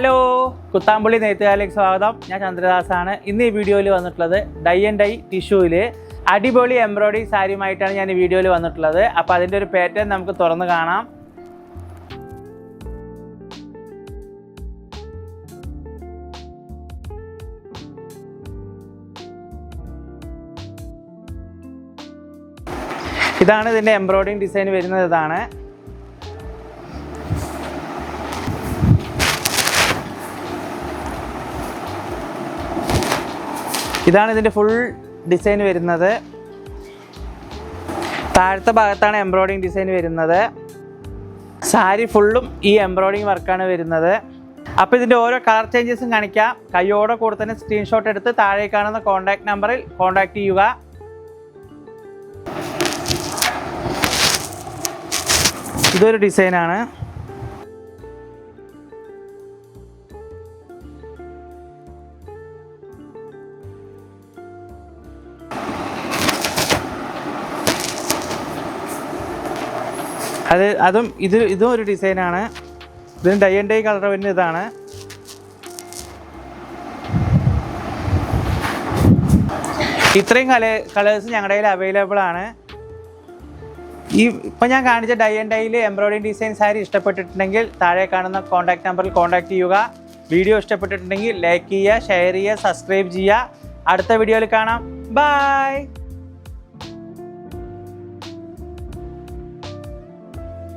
Hello. Kuthampully നെയ്ത്തുകാരിലേക്ക് സ്വാഗതം. ഞാൻ ചന്ദ്രദാസാണ്. ഇന്ന് ഈ വീഡിയോയിൽ വന്നിട്ടുള്ളത് ഡൈ ആൻഡ് ഡൈ ടിഷ്യൂവിൽ അടിപൊളി എംബ്രോയിഡറി സാരിയുമായിട്ടാണ് ഞാൻ ഈ വീഡിയോയിൽ വന്നിട്ടുള്ളത്. അപ്പോൾ അതിന്റെ ഒരു പാറ്റേൺ നമുക്ക് തുറന്ന് കാണാം. ഇതാണ് ഇതിന്റെ എംബ്രോയ്ഡറിങ് ഡിസൈൻ വരുന്നത് ഇതാണ്. ഇതാണ് ഇതിന്റെ ഫുൾ ഡിസൈൻ വരുന്നത്. താഴത്തെ ഭാഗത്താണ് എംബ്രോയിഡിങ് ഡിസൈൻ വരുന്നത്. സാരി ഫുള്ളും ഈ എംബ്രോയിഡിങ് വർക്കാണ് വരുന്നത്. അപ്പോൾ ഇതിന്റെ ഓരോ കളർ ചേഞ്ചസും കാണിക്കാം. കയ്യോടെ കൂടെ തന്നെ സ്ക്രീൻഷോട്ട് എടുത്ത് താഴെ കാണുന്ന കോൺടാക്ട് നമ്പറിൽ കോൺടാക്ട് ചെയ്യുക. ഇതൊരു ഡിസൈനാണ് അത് അതും ഇത് ഇതും ഒരു ഡിസൈനാണ്. ഇതിന് ഡൈ ആൻഡ് ഡൈ കളർ വരുന്ന ഇതാണ്. ഇത്രയും കല കളേഴ്സ് ഞങ്ങളുടെ കയ്യിൽ അവൈലബിൾ ആണ്. ഈ ഇപ്പം ഞാൻ കാണിച്ച ഡൈ ആൻഡ് ഡൈയിൽ എംബ്രോയിഡറി ഡിസൈൻ സാരി ഇഷ്ടപ്പെട്ടിട്ടുണ്ടെങ്കിൽ താഴെ കാണുന്ന കോൺടാക്ട് നമ്പറിൽ കോൺടാക്ട് ചെയ്യുക. വീഡിയോ ഇഷ്ടപ്പെട്ടിട്ടുണ്ടെങ്കിൽ ലൈക്ക് ചെയ്യുക ഷെയർ ചെയ്യുക സബ്സ്ക്രൈബ് ചെയ്യുക. അടുത്ത വീഡിയോയിൽ കാണാം. ബൈ